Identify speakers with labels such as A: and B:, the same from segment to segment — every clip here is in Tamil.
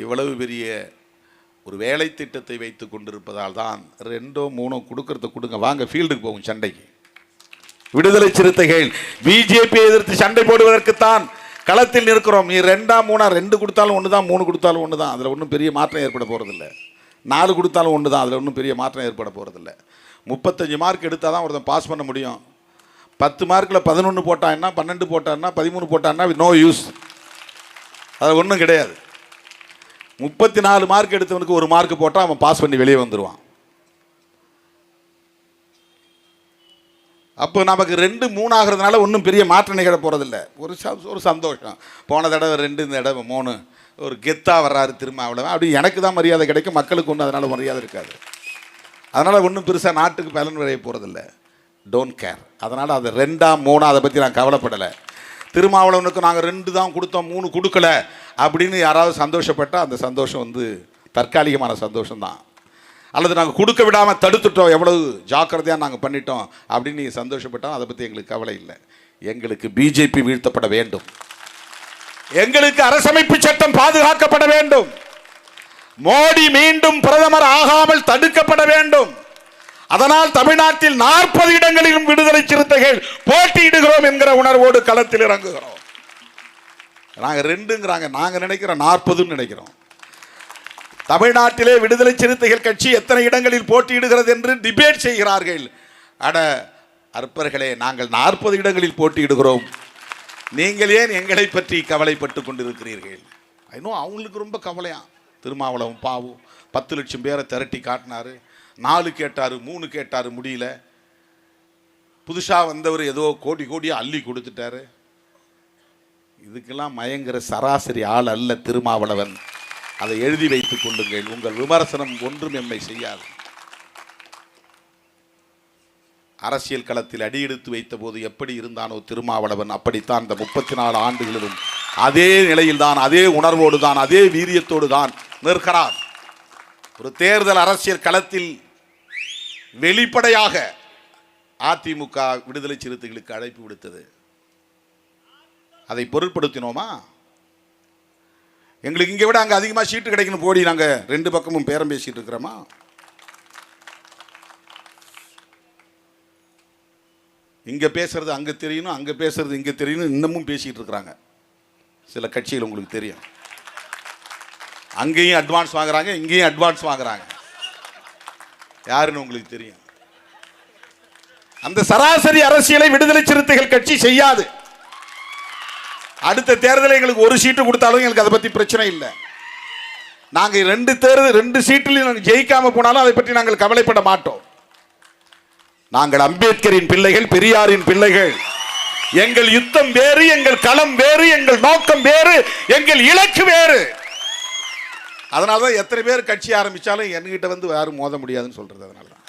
A: இவ்வளவு பெரிய ஒரு வேலை திட்டத்தை வைத்து கொண்டிருப்பதால் தான் ரெண்டோ மூணோ கொடுக்கறத கொடுங்க. வாங்க ஃபீல்டுக்கு போகும் சண்டைக்கு. விடுதலை சிறுத்தைகள் பிஜேபி எதிர்த்து சண்டை போடுவதற்குத்தான் களத்தில் இருக்கிறோம் நீ ரெண்டா மூணா ரெண்டு கொடுத்தாலும் ஒன்று தான் மூணு கொடுத்தாலும் ஒன்று தான் அதில் ஒன்றும் பெரிய மாற்றம் ஏற்பட போகிறதில்ல நாலு கொடுத்தாலும் ஒன்று தான் அதில் ஒன்றும் பெரிய மாற்றம் ஏற்பட போகிறதில்ல முப்பத்தஞ்சு மார்க் எடுத்தால் தான் ஒருத்தன் பாஸ் பண்ண முடியும். பத்து மார்க்கில் பதினொன்று போட்டான்னா பன்னெண்டு போட்டான்னா பதிமூணு போட்டான்னா நோ யூஸ் அது ஒன்றும் கிடையாது. முப்பத்தி நாலு மார்க் எடுத்தவனுக்கு ஒரு மார்க் போட்டால் அவன் பாஸ் பண்ணி வெளியே வந்துடுவான் அப்போ நமக்கு ரெண்டு மூணு ஆகிறதுனால ஒன்றும் பெரிய மாற்றம் நிகழ போகிறதில்ல ஒரு ச ஒரு சந்தோஷம். போன தடவை ரெண்டு இந்த தடவை மூணு. ஒரு கெத்தாக வர்றாரு திரும்ப அவ்வளோ அப்படி எனக்கு தான் மரியாதை கிடைக்கும். மக்களுக்கு ஒன்றும் அதனால் மரியாதை இருக்காது. அதனால் ஒன்றும் பெருசாக நாட்டுக்கு பலன் விளைய போகிறதில்ல டோன்ட் கேர் அதனால் அது ரெண்டாம் மூணாக அதை பற்றி நான் கவலைப்படலை. திருமாவளவனுக்கு நாங்கள் ரெண்டு தான் கொடுத்தோம் மூணு கொடுக்கல அப்படின்னு யாராவது சந்தோஷப்பட்டால் அந்த சந்தோஷம் வந்து தற்காலிகமான சந்தோஷம்தான். அல்லது நாங்கள் கொடுக்க விடாமல் தடுத்துட்டோம் எவ்வளவு ஜாக்கிரதையாக நாங்கள் பண்ணிட்டோம் அப்படின்னு நீங்கள் சந்தோஷப்பட்டோம் அதை பற்றி எங்களுக்கு கவலை இல்லை. எங்களுக்கு பிஜேபி வீழ்த்தப்பட வேண்டும். எங்களுக்கு அரசமைப்பு சட்டம் பாதுகாக்கப்பட வேண்டும். மோடி மீண்டும் பிரதமர் ஆகாமல் தடுக்கப்பட வேண்டும். அதனால் தமிழ்நாட்டில் நாற்பது இடங்களிலும் விடுதலை சிறுத்தைகள் போட்டியிடுகிறோம் என்கிற உணர்வோடு களத்தில் இறங்குகிறோம். நாங்கள் ரெண்டுங்கிறாங்க. நாங்கள் நினைக்கிறோம் நாற்பதுன்னு நினைக்கிறோம். தமிழ்நாட்டிலே விடுதலை சிறுத்தைகள் கட்சி எத்தனை இடங்களில் போட்டியிடுகிறது என்று டிபேட் செய்கிறார்கள். அட அற்பர்களே நாங்கள் நாற்பது இடங்களில் போட்டியிடுகிறோம். நீங்கள் ஏன் எங்களை பற்றி கவலைப்பட்டு கொண்டிருக்கிறீர்கள்? இன்னும் அவங்களுக்கு ரொம்ப கவலையா? திருமாவளவன் பாவு பத்து லட்சம் பேரை திரட்டி காட்டினாரு. நாலு கேட்டார் மூணு கேட்டார் முடியல. புதுசாக வந்தவர் ஏதோ கோடி கோடியாக அள்ளி கொடுத்துட்டாரு. இதுக்கெல்லாம் மயங்கிற சராசரி ஆள் அல்ல திருமாவளவன். அதை எழுதி வைத்துக் கொள்ளுங்கள். உங்கள் விமர்சனம் ஒன்றும் எம்மை செய்யாது. அரசியல் களத்தில் அடியெடுத்து வைத்தபோது எப்படி இருந்தானோ திருமாவளவன் அப்படித்தான் இந்த முப்பத்தி நாலு ஆண்டுகளிலும் அதே நிலையில்தான் அதே உணர்வோடு தான் அதே வீரியத்தோடு தான் நிற்கிறார். ஒரு தேர்தல் அரசியல் களத்தில் வெளிப்படையாக அதிமுக விடுதலை சிறுத்தைகளுக்கு அழைப்பு விடுத்தது. அதை பொருட்படுத்தினோமா? எங்களுக்கு இங்கே விட அங்கே அதிகமாக சீட்டு கிடைக்கணும் போடி. நாங்கள் ரெண்டு பக்கமும் பேரம் பேசிட்டு இருக்கிறோமா? இங்கே பேசுறது அங்கே தெரியணும் அங்கே பேசுறது இங்கே தெரியணும் இன்னமும் பேசிட்டு இருக்கிறாங்க. சில கட்சிகள் உங்களுக்கு தெரியும். அங்கேயும் அட்வான்ஸ் வாங்குறாங்க இங்கேயும் அட்வான்ஸ் வாங்குறாங்க. யாருன்னு உங்களுக்கு தெரியும்? அந்த சராசரி அரசியலை விடுதலை சிறுத்தைகள் கட்சி செய்யாது. அடுத்த தேர்தலில் எங்களுக்கு ஒரு சீட்டு கொடுத்தாலும் எங்களுக்கு அதை பற்றி பிரச்சனை இல்லை. நாங்கள் ரெண்டு தேர்தல் ரெண்டு சீட்டில் நாங்கள் ஜெயிக்காம போனாலும் அதை பற்றி நாங்கள் கவலைப்பட மாட்டோம். நாங்கள் அம்பேத்கரின் பிள்ளைகள் பெரியாரின் பிள்ளைகள். எங்கள் யுத்தம் வேறு எங்கள் களம் வேறு எங்கள் நோக்கம் வேறு எங்கள் இலக்கு வேறு. அதனால தான் எத்தனை பேர் கட்சி ஆரம்பித்தாலும் என்கிட்ட வந்து யாரும் மோத முடியாதுன்னு சொல்கிறது அதனால தான்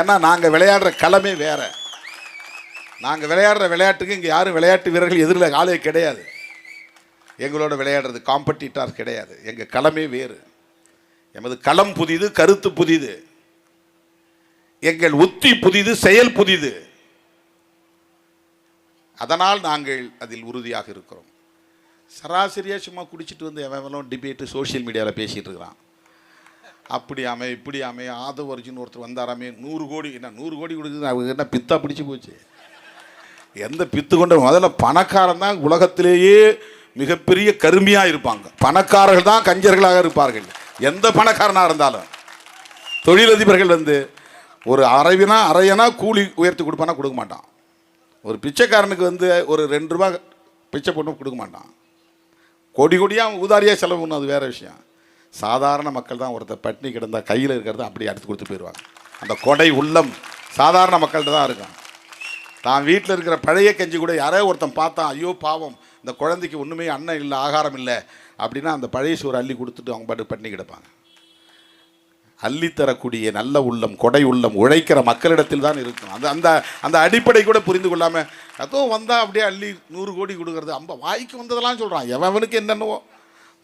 A: ஏன்னா நாங்கள் விளையாடுற களமே வேறு. நாங்கள் விளையாடுற விளையாட்டுக்கு இங்கே யாரும் விளையாட்டு வீரர்கள் எதிரில் ஆளே கிடையாது. எங்களோட விளையாடுறது காம்படிட்டார் கிடையாது. எங்கள் களமே வேறு. எமது களம் புதிது கருத்து புதிது. எங்கள் உத்தி புதிது செயல் புதிது. அதனால் நாங்கள் அதில் உறுதியாக இருக்கிறோம். சராசரியாக சும்மா குடிச்சிட்டு வந்து எவன் டிபேட்டு சோஷியல் மீடியாவில் பேசிகிட்டு இருக்கிறான். அப்படி அமை இப்படி அமை ஆதவ அர்ஜுன் ஒருத்தர் வந்தாராமே நூறு கோடி என்ன நூறு கோடி கொடுக்குது அவங்க என்ன பித்தா பிடிச்சி போச்சு? எந்த பித்து கொண்ட முதல்ல பணக்காரன் தான் உலகத்திலேயே மிகப்பெரிய கருமையாக இருப்பாங்க. பணக்காரர்கள் தான் கஞ்சர்களாக இருப்பார்கள். எந்த பணக்காரனாக இருந்தாலும். தொழிலதிபர்கள் வந்து ஒரு அரைவினா அரையனா கூலி உயர்த்தி கொடுப்பானா கொடுக்க மாட்டான். ஒரு பிச்சைக்காரனுக்கு வந்து ஒரு ரெண்டு ரூபா பிச்சை போட்டு கொடுக்க மாட்டான். கோடி கோடியாக அவங்க ஊதாரியாக செலவு பண்ணணும் அது வேற விஷயம். சாதாரண மக்கள் தான் ஒருத்தர் பட்னி கிடந்தால் கையில் இருக்கிறத அப்படியே அடுத்து கொடுத்து போயிடுவாங்க அந்த கொடை உள்ளம் சாதாரண மக்கள்கிட்ட தான் இருக்கும். தான் வீட்டில் இருக்கிற பழைய கஞ்சி கூட யாரோ ஒருத்தன் பார்த்தான் ஐயோ பாவம் இந்த குழந்தைக்கு ஒன்றுமே அன்னம் இல்லை ஆகாரம் இல்லை அப்படின்னா அந்த பழைய சோறு அள்ளி கொடுத்துட்டு அவங்க பாட்டு பட்டினி கிடப்பாங்க. அள்ளித்தரக்கூடிய நல்ல உள்ளம் கொடை உள்ளம் உழைக்கிற மக்களிடத்தில் தான் இருக்கும். அந்த அந்த அந்த அடிப்படை கூட புரிந்து கொள்ளாமல் ஏதோ வந்தால் அப்படியே அள்ளி நூறு கோடி கொடுக்கறது. அம்ப வாய்க்கு வந்ததெல்லாம் சொல்கிறான் எவனுக்கு என்னென்னவோ.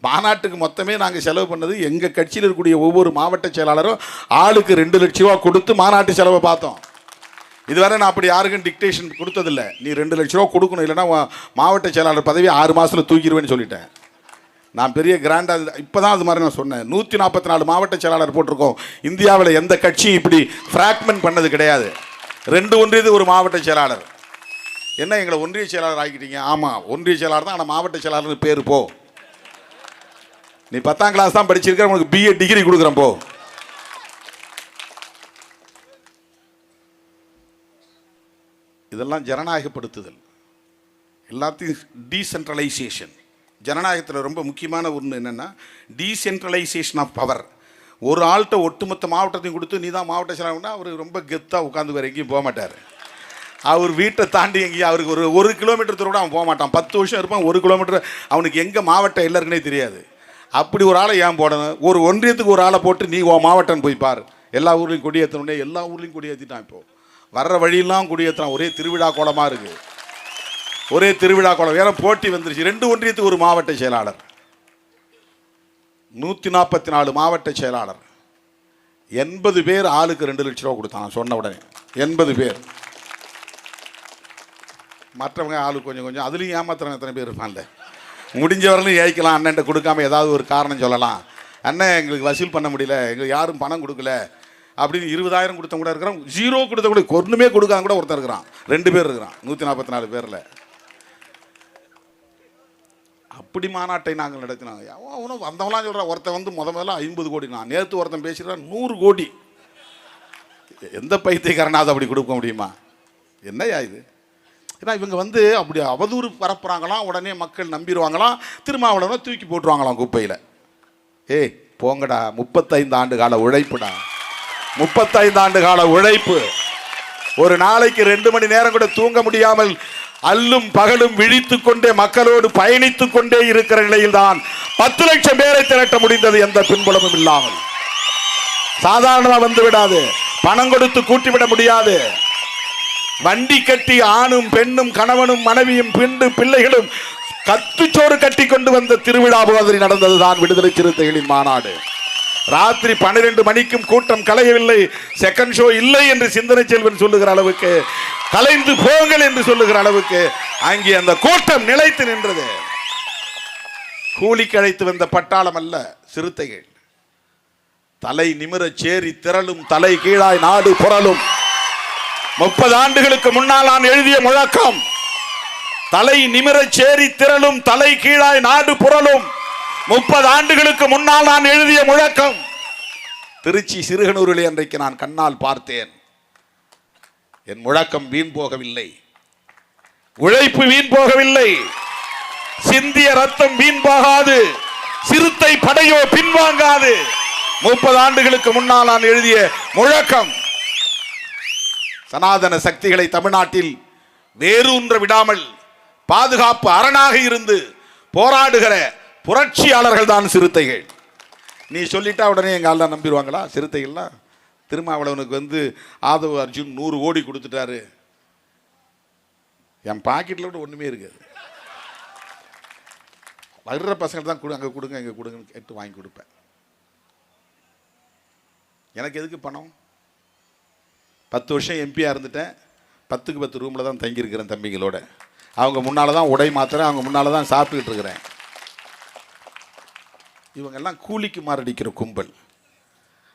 A: மாநாட்டுக்கு மொத்தமே நாங்கள் செலவு பண்ணது எங்கள் கட்சியில் இருக்கக்கூடிய ஒவ்வொரு மாவட்ட செயலாளரும் ஆளுக்கு ரெண்டு லட்ச ரூபா கொடுத்து மாநாட்டு செலவை பார்த்தோம். இதுவரை நான் அப்படி யாருக்கும் டிக்டேஷன் கொடுத்ததில்ல. நீ ரெண்டு லட்ச ரூபா கொடுக்கணும் இல்லைன்னா மாவட்ட செயலாளர் பதவி ஆறு மாதத்தில் தூக்கிடுவேன்னு சொல்லிட்டேன். நான் பெரிய கிராண்டாக இப்போ தான் அது மாதிரி நான் சொன்னேன். நூற்றி நாற்பத்தி நாலு மாவட்ட செயலாளர் போட்டிருக்கோம். இந்தியாவில் எந்த கட்சியும் இப்படி ஃப்ராக்மெண்ட் பண்ணது கிடையாது. ரெண்டு ஒன்றியது ஒரு மாவட்ட செயலாளர். என்ன எங்களை ஒன்றிய செயலாளர் ஆக்கிட்டீங்க? ஆமாம் ஒன்றிய செயலாளர் தான் ஆனால் மாவட்ட செயலாளர்னு பேர் போ. நீ பத்தாம் கிளாஸ் தான் படிச்சிருக்க உனக்கு பிஏ டிகிரி கொடுக்குறேன் போ. இதெல்லாம் ஜனநாயகப்படுத்துதல். எல்லாத்தையும் டீசென்ட்ரலைசேஷன் ஜனநாயகத்தில் ரொம்ப முக்கியமான ஒன்று என்னென்னா டீசென்ட்ரலைசேஷன் ஆஃப் பவர் ஒரு ஆள்கிட்ட ஒட்டுமொத்த மாவட்டத்தையும் கொடுத்து நீ தான் மாவட்ட செயலாளர்னா அவர் ரொம்ப கெத்தாக உட்காந்து வேறு எங்கேயும் போக மாட்டார். அவர் வீட்டை தாண்டி எங்கேயும் அவருக்கு ஒரு ஒரு கிலோமீட்டர் தூரம் கூட அவன் போக மாட்டான். பத்து வருஷம் இருப்பான் ஒரு கிலோமீட்டர் அவனுக்கு எங்கே மாவட்டம் எல்லாருக்குனே தெரியாது. அப்படி ஒரு ஆளை ஏன் போடணும்? ஒரு ஒன்றியத்துக்கு ஒரு ஆளை போட்டு நீ உன் மாவட்டம் போய் பார். எல்லா ஊர்லேயும் கொடியேற்றணுன்னே எல்லா ஊர்லேயும் கொடியேற்றிட்டான் இப்போது வர்ற வழியெல்லாம் கொடியேற்றுறான் ஒரே திருவிழா கோலமாக இருக்குது ஒரே திருவிழா கோலம். வேற போட்டி வந்துருச்சு. ரெண்டு ஒன்றியத்துக்கு ஒரு மாவட்ட செயலாளர். நூற்றி நாற்பத்தி நாலு மாவட்ட செயலாளர். எண்பது பேர் ஆளுக்கு ரெண்டு லட்ச ரூபா கொடுத்தான் சொன்ன உடனே. எண்பது பேர். மற்றவங்க ஆளுக்கு கொஞ்சம் கொஞ்சம். அதுலேயும் ஏமாத்துறவங்க எத்தனை பேர் இருப்பான்ல? முடிஞ்ச வரலையும் ஏய்க்கலாம். அண்ணன்ட்ட கொடுக்காம ஏதாவது ஒரு காரணம் சொல்லலாம். அண்ணன் எங்களுக்கு வசூல் பண்ண முடியல. எங்களுக்கு யாரும் பணம் கொடுக்கல. அப்படின்னு இருபதாயிரம் கொடுத்தவங்க கூட இருக்கிறான். ஜீரோ கொடுத்த கூட ஒன்றுமே கொடுக்காம கூட ஒருத்தன் இருக்கிறான். ரெண்டு பேர் இருக்கிறான். நூற்றி நாற்பத்தி நாலு பேரில். இப்படி மாநாட்டை நாங்கள் நடத்தினாங்க. அவனும் வந்தவங்களாம் சொல்கிறான் ஒருத்தன் வந்து முத முதல்ல ஐம்பது கோடி நான். நேற்று ஒருத்தன் பேசுகிறான் நூறு கோடி. எந்த பைத்தியக்காரனாவது அப்படி கொடுக்க முடியுமா? என்னய்யா இது? ஏன்னா இவங்க வந்து அப்படி அவதூறு பரப்புகிறாங்களாம் உடனே மக்கள் நம்பிடுவாங்களாம் திருமாவளவனை தூக்கி போட்டுருவாங்களாம் குப்பையில். ஏய் போங்கடா முப்பத்தைந்து ஆண்டு கால உழைப்புடா. முப்பத்தைந்து ஆண்டு கால உழைப்பு. ஒரு நாளைக்கு ரெண்டு மணி நேரம் கூட தூங்க முடியாமல் அல்லும் பகலும் விழித்துக் கொண்டே மக்களோடு பயணித்துக் கொண்டே இருக்கிற நிலையில்தான் பத்து லட்சம் பேரை திரட்ட முடிந்தது எந்த பின்புலமும் இல்லாமல். சாதாரணமா வந்து விடாது. பணம் கொடுத்து கூட்டிவிட முடியாது. வண்டி கட்டி ஆணும் பெண்ணும் கணவனும் மனைவியும் பிண்டு பிள்ளைகளும் கத்துச்சோறு கட்டி கொண்டு வந்த திருவிழா மாதிரி நடந்ததுதான் விடுதலை சிறுத்தைகளின் மாநாடு. ராத்திரி பன்னிரண்டு மணிக்கும் கூட்டம் கலையவில்லை. செகண்ட் ஷோ இல்லை என்று சிந்தனை செல்வன் சொல்லுகிற அளவுக்கு கலைந்து போங்கள் என்று சொல்லுகிற அளவுக்கு அங்கே அந்த கூட்டம் நிலைத்து நின்றது. கூலிக்கு அழைத்து வந்த பட்டாளம் அல்ல சிறுத்தைகள். தலை நிமிரச் சேரி திரளும் தலை கீழாய் நாடு புரளும். முப்பது ஆண்டுகளுக்கு முன்னால் நான் எழுதிய முழக்கம் தலை நிமிரச் சேரி திரளும் தலை கீழாய் நாடு புரளும். முப்பது ஆண்டுகளுக்கு முன்னால் நான் எழுதிய முழக்கம். திருச்சி சிறுகனூரிலே அன்றைக்கு நான் கண்ணால் பார்த்தேன். என் முழக்கம் வீண் போகவில்லை. உழைப்பு வீண் போகவில்லை. சிந்திய ரத்தம் வீண் போகாது. சிறுத்தை படையோ பின்வாங்காது. முப்பது ஆண்டுகளுக்கு முன்னால் நான் எழுதிய முழக்கம். சனாதன சக்திகளை தமிழ்நாட்டில் வேறு ஒன்று விடாமல் பாதுகாப்பு அரணாக இருந்து போராடுகிற புரட்சியாளர்கள் தான் சிறுத்தைகள். நீ சொல்லிட்டா உடனே எங்கள் ஆள்லாம் நம்பிடுவாங்களா? சிறுத்தைகள்லாம் திருமாவளவனுக்கு வந்து ஆதவ அர்ஜுன் நூறு கோடி கொடுத்துட்டாரு. என் பாக்கெட்டில் கூட ஒன்றுமே இருக்காது. வர்ற பசங்க தான் கொடு அங்கே கொடுங்க இங்கே கொடுங்கன்னு கேட்டு வாங்கி கொடுப்பேன். எனக்கு எதுக்கு பணம்? பத்து வருஷம் எம்பியாக இருந்துட்டேன். பத்துக்கு பத்து ரூமில் தான் தங்கியிருக்கிறேன் தம்பிங்களோட. அவங்க முன்னால் தான் உடை மாத்திரேன் அவங்க முன்னால் தான் சாப்பிட்டுக்கிட்டு இருக்கிறேன். இவங்கெல்லாம் கூலிக்கு மாரடிக்கிற கும்பல்.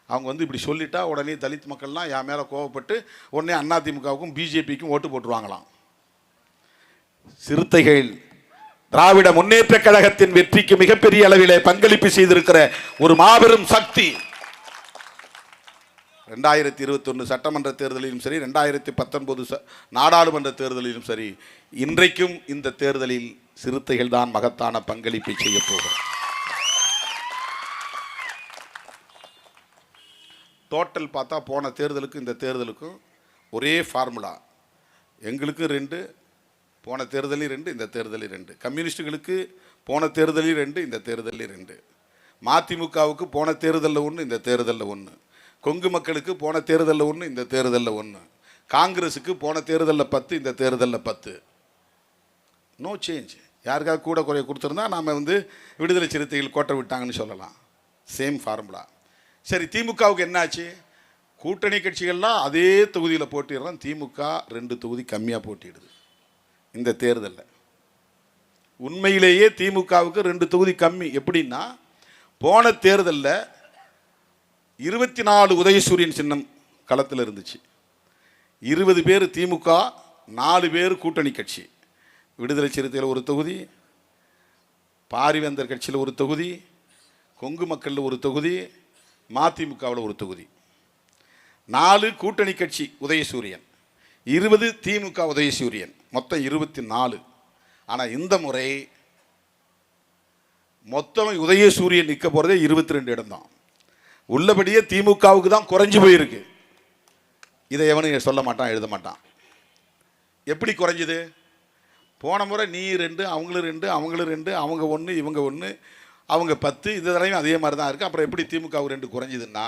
A: அவங்க வந்து இப்படி சொல்லிட்டா உடனே தலித் மக்கள்லாம் என் மேலே கோவப்பட்டு உடனே அதிமுகவுக்கும் பிஜேபிக்கும் ஓட்டு போட்டுருவாங்களாம். சிறுத்தைகள் திராவிட முன்னேற்ற கழகத்தின் வெற்றிக்கு மிகப்பெரிய அளவிலே பங்களிப்பு செய்திருக்கிற ஒரு மாபெரும் சக்தி. ரெண்டாயிரத்தி இருபத்தொன்று சட்டமன்ற தேர்தலிலும் சரி ரெண்டாயிரத்தி பத்தொன்பது நாடாளுமன்ற தேர்தலிலும் சரி இன்றைக்கும் இந்த தேர்தலில் சிறுத்தைகள் தான் மகத்தான பங்களிப்பை செய்ய டோட்டல் பார்த்தா போன தேர்தலுக்கும் இந்த தேர்தலுக்கும் ஒரே ஃபார்முலா எங்களுக்கும் ரெண்டு போன தேர்தலையும் ரெண்டு இந்த தேர்தலையும் ரெண்டு. கம்யூனிஸ்ட்டுகளுக்கு போன தேர்தலையும் ரெண்டு இந்த தேர்தலையும் ரெண்டு. மதிமுகவுக்கு போன தேர்தலில் ஒன்று இந்த தேர்தலில் ஒன்று கொங்கு மக்களுக்கு போன தேர்தலில் ஒன்று இந்த தேர்தலில் ஒன்று காங்கிரஸுக்கு போன தேர்தலில் பத்து இந்த தேர்தலில் பத்து. நோ சேஞ்ச் யாருக்காவது கூட குறைய கொடுத்துருந்தா நாம் வந்து விடுதலை சிறுத்தைகள் கோட்டை விட்டாங்கன்னு சொல்லலாம். சேம் ஃபார்முலா சரி திமுகவுக்கு என்னாச்சு? கூட்டணி கட்சிகள்லாம் அதே தொகுதியில் போட்டிடுறோம் திமுக ரெண்டு தொகுதி கம்மியாக போட்டிடுது. இந்த தேர்தலில். உண்மையிலேயே திமுகவுக்கு ரெண்டு தொகுதி கம்மி. எப்படின்னா போன தேர்தலில் இருபத்தி நாலு உதயசூரியன் சின்னம் களத்தில் இருந்துச்சு. இருபது பேர் திமுக நாலு பேர் கூட்டணி கட்சி. விடுதலை சிறுத்தையில் ஒரு தொகுதி பாரிவேந்தர் கட்சியில் ஒரு தொகுதி கொங்கு மக்களில் ஒரு தொகுதி மதிமுகவில் ஒரு தொகுதி. நாலு கூட்டணி கட்சி உதயசூரியன். இருபது திமுக உதயசூரியன். மொத்தம் இருபத்தி நாலு ஆனால் இந்த முறை மொத்தம் உதயசூரியன் நிற்க போகிறதே இருபத்தி ரெண்டு இடம்தான். உள்ளபடியே திமுகவுக்கு தான் குறைஞ்சு போயிருக்கு. இதை எவனும் சொல்ல மாட்டான் எழுத மாட்டான். எப்படி குறைஞ்சது? போன முறை நீ ரெண்டு அவங்களும் ரெண்டு அவங்களும் ரெண்டு அவங்க ஒன்று இவங்க ஒன்று அவங்க பத்து இந்த தடவையும் அதே மாதிரி தான் இருக்குது அப்புறம் எப்படி திமுக ரெண்டு குறைஞ்சதுன்னா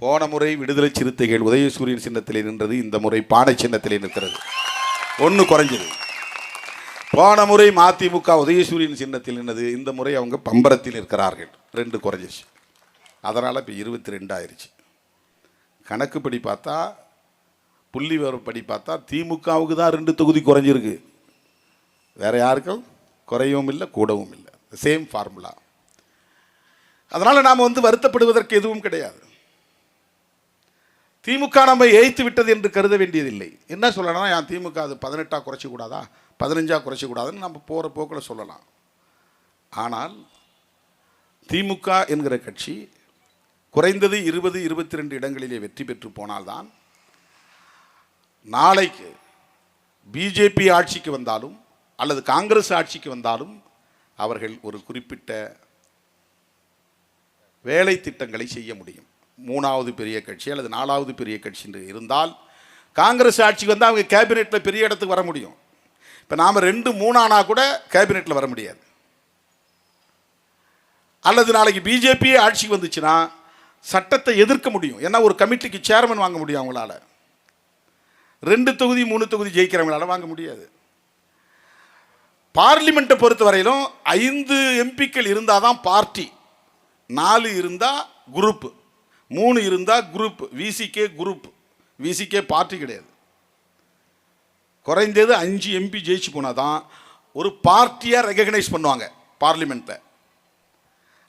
A: போன முறை விடுதலை சிறுத்தைகள் உதயசூரியன் சின்னத்திலே நின்றது இந்த முறை பானை சின்னத்திலே நிற்கிறது. ஒன்று குறைஞ்சது. போன முறை மதிமுக உதயசூரியன் சின்னத்தில் நின்னது இந்த முறை அவங்க பம்பரத்தில் இருக்கிறார்கள் ரெண்டு குறைஞ்சிச்சு. அதனால் இப்போ இருபத்தி ரெண்டு கணக்குப்படி பார்த்தா புள்ளி விவரப்படி பார்த்தா திமுகவுக்கு தான் ரெண்டு தொகுதி குறைஞ்சிருக்கு. வேறு யாருக்கும்? குறையவும் இல்லை கூடவும் இல்லை. சேம் ஃபார்முலா அதனால் நாம் வந்து வருத்தப்படுவதற்கு எதுவும் கிடையாது. திமுக நம்ம ஏய்த்து விட்டது என்று கருத வேண்டியதில்லை. என்ன சொல்லணும்னா என் திமுக அது பதினெட்டாக குறைச்சி கூடாதா? பதினஞ்சா குறைச்சி கூடாதுன்னு நம்ம போகிற போக்கில் சொல்லலாம். ஆனால் திமுக என்கிற கட்சி குறைந்தது இருபது இருபத்தி ரெண்டு இடங்களிலே வெற்றி பெற்று போனால்தான் நாளைக்கு பிஜேபி ஆட்சிக்கு வந்தாலும் அல்லது காங்கிரஸ் ஆட்சிக்கு வந்தாலும் அவர்கள் ஒரு குறிப்பிட்ட வேலை திட்டங்களை செய்ய முடியும். மூணாவது பெரிய கட்சி அல்லது நாலாவது பெரிய கட்சி என்று இருந்தால் காங்கிரஸ் ஆட்சிக்கு வந்தால் அவங்க கேபினெட்டில் பெரிய இடத்துக்கு வர முடியும். இப்போ நாம் ரெண்டு மூணானா கூட கேபினெட்டில் வர முடியாது. அல்லது நாளைக்கு பிஜேபியே ஆட்சிக்கு வந்துச்சுன்னா சட்டத்தை எதிர்க்க முடியும். ஏன்னா ஒரு கமிட்டிக்கு சேர்மன் வாங்க முடியும் அவங்களால. ரெண்டு தொகுதி மூணு தொகுதி ஜெயிக்கிறவங்களால வாங்க முடியாது. பார்லிமெண்ட்டை பொறுத்த வரையிலும் ஐந்து எம்பிக்கள் இருந்தால் தான் பார்ட்டி. நாலு இருந்தால் குரூப்பு மூணு இருந்தால் group VCK group VCK party கிடையாது. குறைந்தது அஞ்சு எம்பி ஜெயிச்சு போனால் தான் ஒரு பார்ட்டியாக ரெகக்னைஸ் பண்ணுவாங்க பார்லிமெண்ட்டில்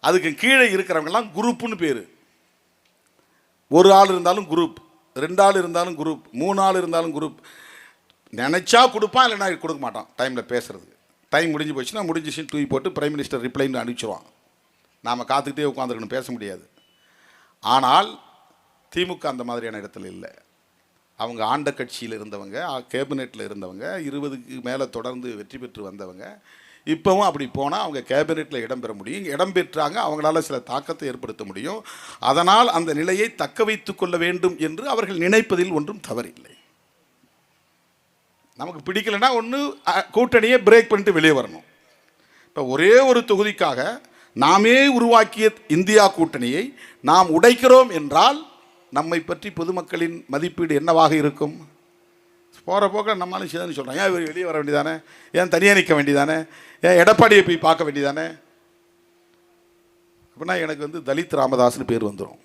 A: அதுக்கு கீழே இருக்கிறவங்கெல்லாம் குரூப்புன்னு பேர். ஒரு ஆள் இருந்தாலும் குரூப் ரெண்டு ஆள் இருந்தாலும் குரூப் மூணு ஆள் இருந்தாலும் குரூப் நினச்சா கொடுப்பான் இல்லைன்னா கொடுக்க மாட்டான். டைமில் பேசுறது டைம் முடிஞ்சு போச்சுன்னா முடிஞ்சிச்சுன்னு தூக்கி போட்டு பிரைம் மினிஸ்டர் ரிப்ளைன்னு அனுப்பிச்சிருவான். நாம் காத்துக்கிட்டே உட்காந்துருக்கணும் பேச முடியாது. ஆனால் திமுக அந்த மாதிரியான இடத்துல இல்லை. அவங்க ஆண்ட கட்சியில் இருந்தவங்க கேபினெட்டில் இருந்தவங்க இருபதுக்கு மேலே தொடர்ந்து வெற்றி பெற்று வந்தவங்க இப்போவும் அப்படி போனால் அவங்க கேபினெட்டில் இடம்பெற முடியும். இடம் பெற்றாங்க அவங்களால சில தாக்கத்தை ஏற்படுத்த முடியும். அதனால் அந்த நிலையை தக்க வைத்து கொள்ள வேண்டும் என்று அவர்கள் நினைப்பதில் ஒன்றும் தவறில்லை. நமக்கு பிடிக்கலைன்னா ஒன்று கூட்டணியை பிரேக் பண்ணிட்டு வெளியே வரணும். இப்போ ஒரே ஒரு தொகுதிக்காக நாமே உருவாக்கிய இந்தியா கூட்டணியை நாம் உடைக்கிறோம் என்றால் நம்மை பற்றி பொதுமக்களின் மதிப்பீடு என்னவாக இருக்கும்? போகிற போக்க நம்மளும் சேர்ந்து சொல்கிறோம் ஏன் இவர் வெளியே வர வேண்டியதானே? ஏன் தனியாக நிற்க வேண்டியதானே? ஏன் எடப்பாடியை போய் பார்க்க வேண்டியதானே? அப்படின்னா எனக்கு வந்து தலித் ராமதாஸ்னு பேர் வந்துடும்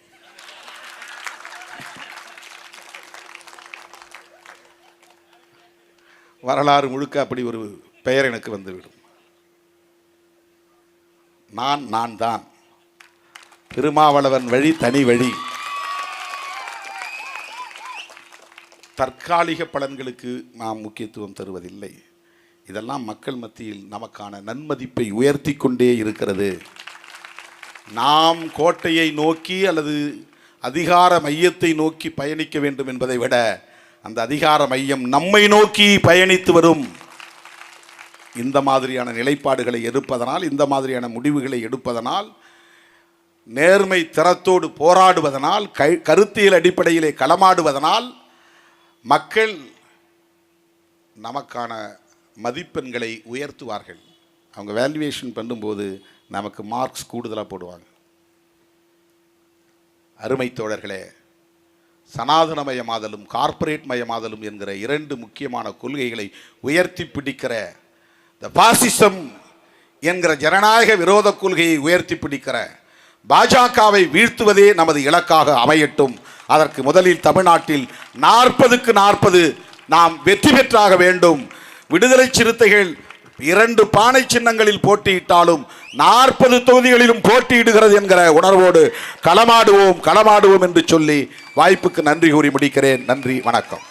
A: வரலாறு முழுக்க அப்படி ஒரு பெயர் எனக்கு வந்துவிடும் நான் நான் தான். திருமாவளவன் வழி தனி வழி. தற்காலிக பலன்களுக்கு நாம் முக்கியத்துவம் தருவதில்லை. இதெல்லாம் மக்கள் மத்தியில் நமக்கான நன்மதிப்பை உயர்த்தி கொண்டே இருக்கிறது. நாம் கோட்டையை நோக்கி அல்லது அதிகார மையத்தை நோக்கி பயணிக்க வேண்டும் என்பதை விட அந்த அதிகார மையம் நம்மை நோக்கி பயணித்து வரும். இந்த மாதிரியான நிலைப்பாடுகளை எடுப்பதனால் இந்த மாதிரியான முடிவுகளை எடுப்பதனால் நேர்மை திறத்தோடு போராடுவதனால் கை கருத்தியல் அடிப்படையிலே களமாடுவதனால் மக்கள் நமக்கான மதிப்பெண்களை உயர்த்துவார்கள். அவங்க வேல்யூவேஷன் பண்ணும்போது நமக்கு மார்க்ஸ் கூடுதலாக போடுவாங்க. அருமை தோழர்களே சனாதனமயமாதலும் கார்ப்பரேட் மயமாதலும் என்கிற இரண்டு முக்கியமான கொள்கைகளை உயர்த்தி பிடிக்கிற த பாசிசம் என்கிற ஜனநாயக விரோத கொள்கையை உயர்த்தி பிடிக்கிற பாஜகவை வீழ்த்துவதே நமது இலக்காக அமையட்டும். அதற்கு முதலில் தமிழ்நாட்டில் நாற்பதுக்கு நாற்பது நாம் வெற்றி பெற்றாக வேண்டும். விடுதலை சிறுத்தைகள் இரண்டு பானை சின்னங்களில் போட்டியிட்டாலும் நாற்பது தொகுதிகளிலும் போட்டியிடுகிறது என்கிற உணர்வோடு களமாடுவோம் களமாடுவோம் என்று சொல்லி வாய்ப்புக்கு நன்றி கூறி முடிக்கிறேன். நன்றி வணக்கம்.